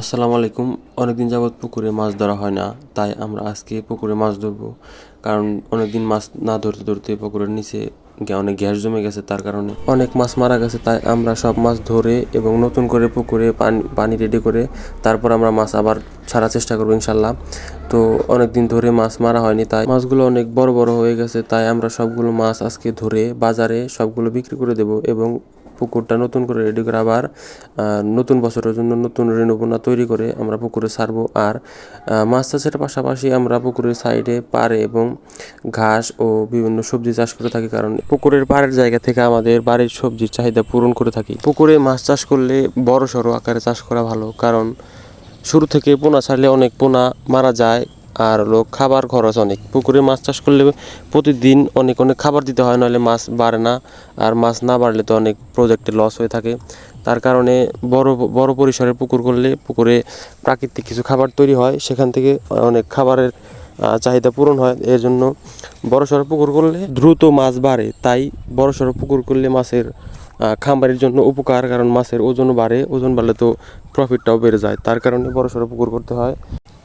আসসালামু আলাইকুম। অনেকদিন যাবৎ পুকুরে মাছ ধরা হয় না, তাই আমরা আজকে পুকুরে মাছ ধরবো। কারণ অনেকদিন মাছ না ধরতে ধরতে পুকুরের নিচে অনেক গ্যাস জমে গেছে, তার কারণে অনেক মাছ মারা গেছে, তাই আমরা সব মাছ ধরে এবং নতুন করে পুকুরে পানি পানি রেডি করে তারপর আমরা মাছ আবার ছাড়ার চেষ্টা করব ইনশাল্লাহ। তো অনেক দিন ধরে মাছ মারা হয়নি, তাই মাছগুলো অনেক বড় বড় হয়ে গেছে, তাই আমরা সবগুলো মাছ আজকে ধরে বাজারে সবগুলো বিক্রি করে দেব এবং পুকুরটা নতুন করে রেডি করে আবার নতুন বছরের জন্য নতুন রেণুপোনা তৈরি করে আমরা পুকুরে ছাড়বো আর মাছ চাষের পাশাপাশি আমরা পুকুরের সাইডে পাড়ে এবং ঘাস ও বিভিন্ন সবজি চাষ করে থাকি। কারণ পুকুরের পাড়ের জায়গা থেকে আমাদের বাড়ির সবজির চাহিদা পূরণ করে থাকি। পুকুরে মাছ চাষ করলে বড় সড়ো আকারে চাষ করা ভালো। কারণ শুরু থেকে পোনা ছাড়লে অনেক পোনা মারা যায়। আর হলো খাবার খরচ অনেক। পুকুরে মাছ চাষ করলে প্রতিদিন অনেক অনেক খাবার দিতে হয়, নাহলে মাছ বাড়ে না। আর মাছ না বাড়লে তো অনেক প্রজেক্টে লস হয়ে থাকে। তার কারণে বড় বড় পরিসরে পুকুর করলে পুকুরে প্রাকৃতিক কিছু খাবার তৈরি হয়। সেখান থেকে অনেক খাবারের চাহিদা পূরণ হয়। এর জন্য বড় সড়ো পুকুর করলে দ্রুত মাছ বাড়ে। তাই বড় সড়ো পুকুর করলে মাছের খামারের জন্য উপকার। কারণ মাছের ওজন বাড়ে, ওজন বাড়লে তো প্রফিটটাও বেড়ে যায়। তার কারণে বড় সড়ো পুকুর করতে হয়।